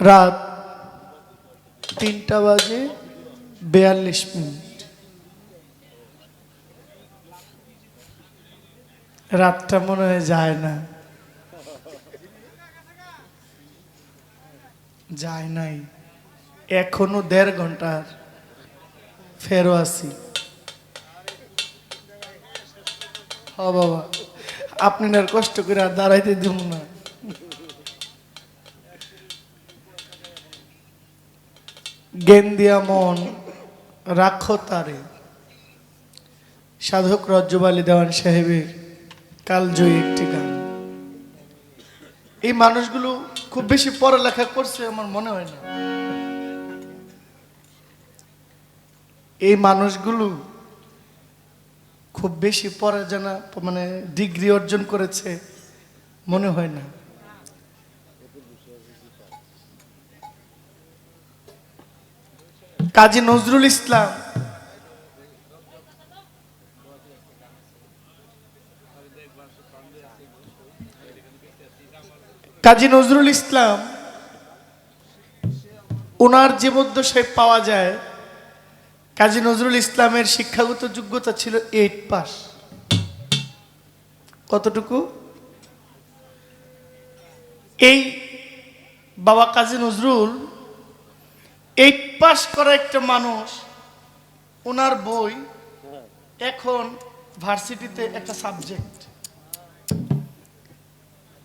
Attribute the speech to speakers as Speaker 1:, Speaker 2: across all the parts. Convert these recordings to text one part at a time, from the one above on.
Speaker 1: রাত তিনটা বাজে বেয়াল্লিশ মিনিট। রাতটা মনে হয় যায় না। যায় নাই। এখনও দেড় ঘণ্টার ফেরো আছি। হ বাবা, আপনি আর কষ্ট করে আর দাঁড়াইতে দিব না। জ্ঞান দিয়া মন, রাখো তারে। সাধক রজ্জবালী দেওয়ান সাহেবের কালজয়ী একটি গান। এই মানুষগুলো খুব বেশি পড়ালেখা করছে আমার মনে হয় না। এই মানুষগুলো খুব বেশি পড়া জানা মানে ডিগ্রি অর্জন করেছে মনে হয় না। কাজী নজরুল ইসলাম। কাজী নজরুল ইসলাম ওনার জীবদ্দশায় পাওয়া যায়, কাজী নজরুল ইসলামের শিক্ষাগত যোগ্যতা ছিল এইট পাস। কতটুকু? এই বাবা কাজী নজরুল এইট পাস করা একটা মানুষ ওনার বই এখন ভার্সিটিতে একটা সাবজেক্ট।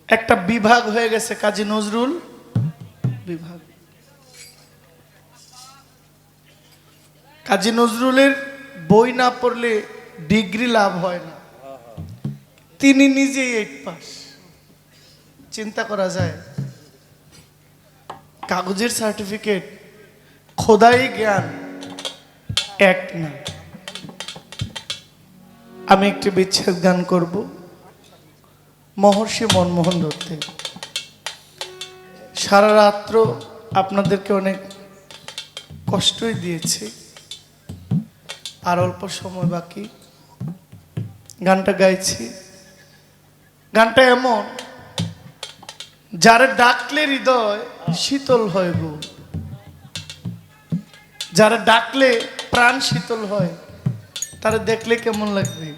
Speaker 1: একটা বিভাগ হয়ে গেছে কাজী নজরুল বিভাগ। কাজী নজরুলের বই না পড়লে ডিগ্রি লাভ হয় না। তিনি নিজেই এইট পাস চিন্তা করা যায়, কাগজের সার্টিফিকেট খোদাই জ্ঞান। এক না। আমি একটি বিচ্ছেদ গান করব। মহর্ষি মনমোহন দত্তের। সারা রাত্র আপনাদেরকে অনেক কষ্টই দিয়েছি। আর অল্প সময় বাকি। গানটা গাইছি। গানটা এমন, যারা ডাকলে হৃদয় শীতল হয় গো। যারা ডাকলে প্রাণ শীতল হয় তারা দেখলে কেমন লাগবে?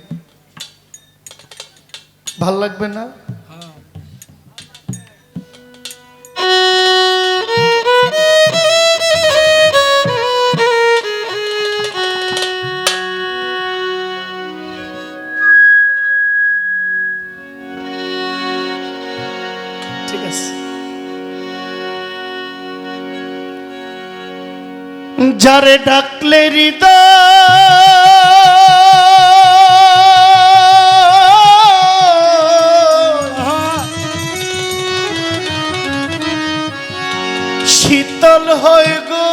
Speaker 1: ভালো লাগবে না? যারে ডাকলে শীতল হয় গো।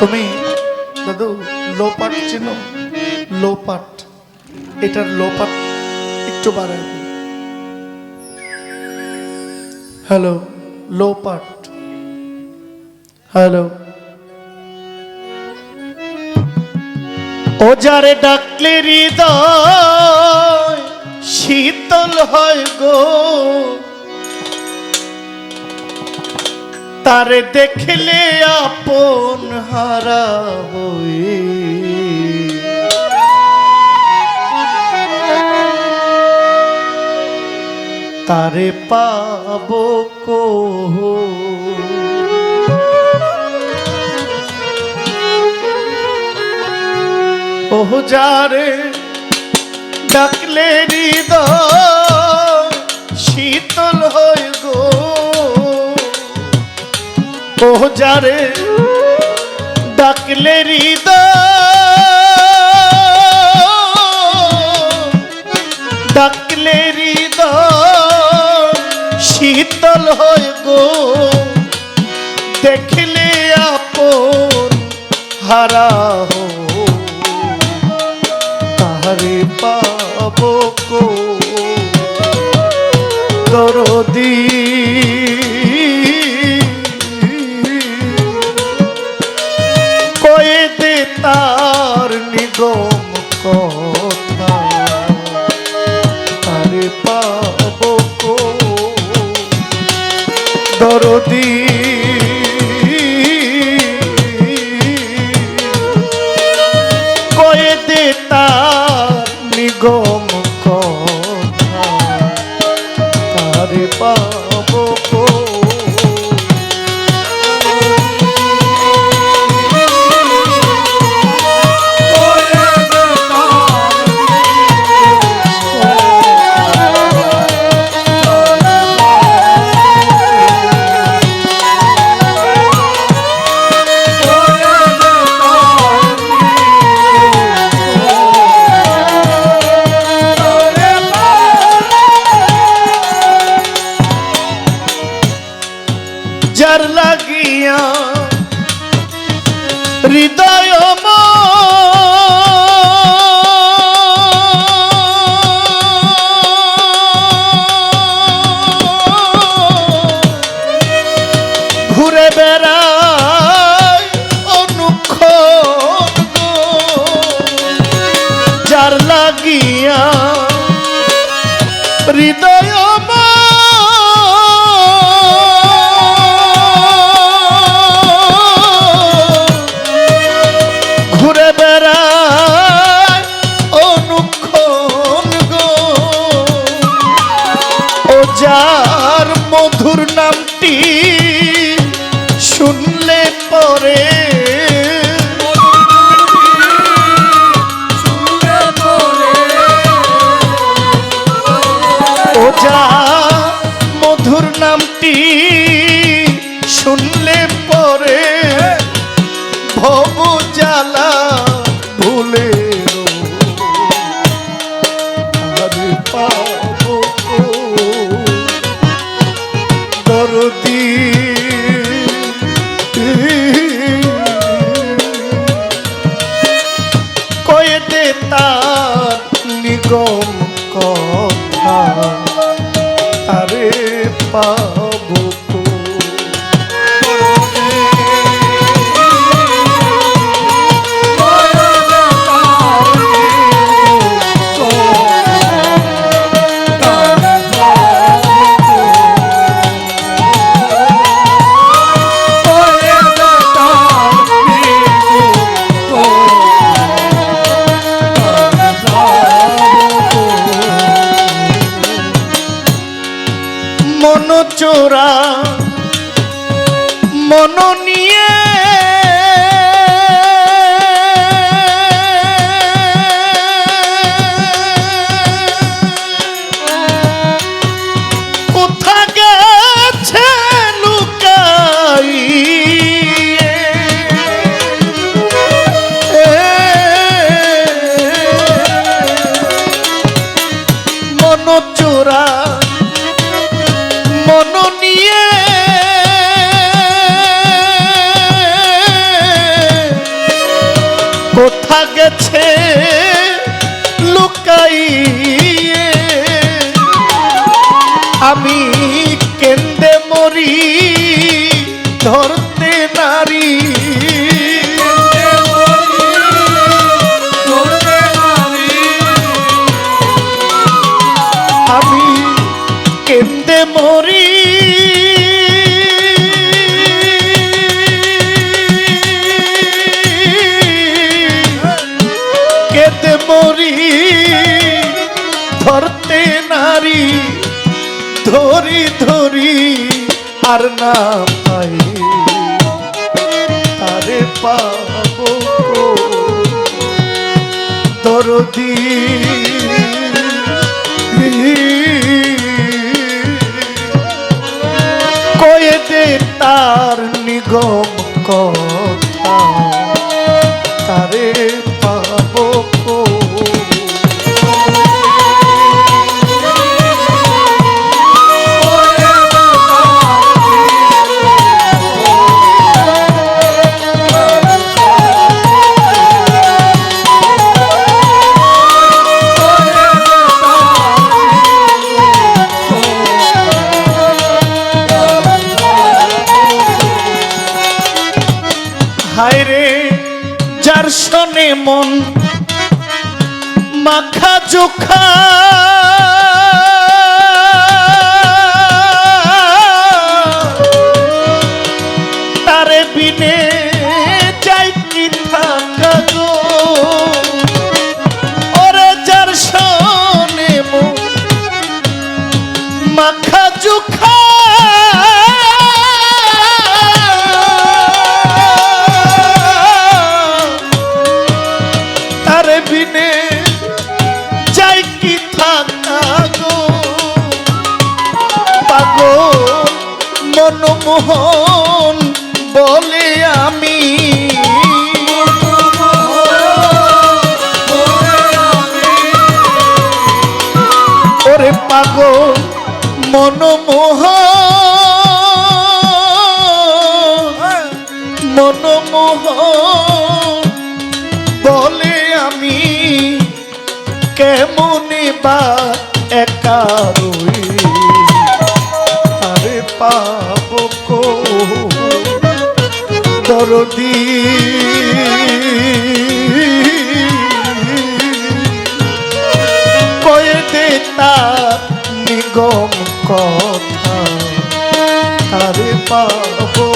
Speaker 1: তুমি দাদু লো পাট চিনো? লো পাট এটার লো পাট একটু বাড়ায় হ্যালো। লো পাট হ্যালো। ও যারে ডাকলে হৃদয় শীতল হয় গো। তারে দেখলে আপন হারা হয়ে তারে পাব কো ওহ, যারে ডাকলে হৃদয় শীতল হয় গো। ওহ, যারে ডাকলে হৃদয় ডাকলে শীতল হয় গো। দেখলে আপন হারা দরদি। কয়েতে তার নিগম কথা তারে পাবো হৃদয় চোরা মন নিয়ে ধরতে নারী। আমি কেন্দে মরি? কেঁদে মরি? ধরতে নারী ধরি ধরি। আর না পাই তারে পাবো দরদি কয়েতে তার নিগম কথা চোখা মনমোহন বলে আমি। ওরে পাগল মনমোহন মনমোহন আমি। একা রই? আরে পাবো কো দরদি। কয়ে দে তার নিগম কথা আরে পাবো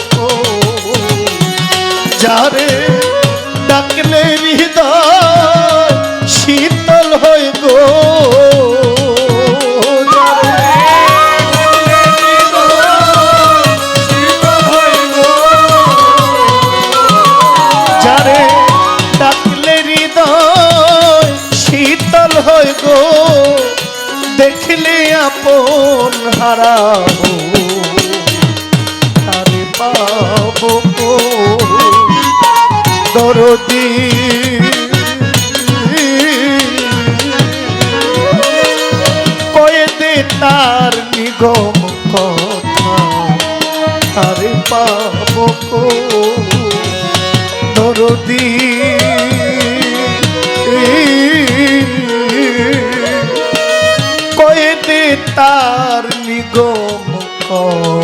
Speaker 1: যারে ডাকলে হয়ে গো। দেখলে আপন হারাবো। তারে পাবো দরদি? কয়ে দে তার নিগম কথা। পাবো গো দরদি? তার নিগম কথা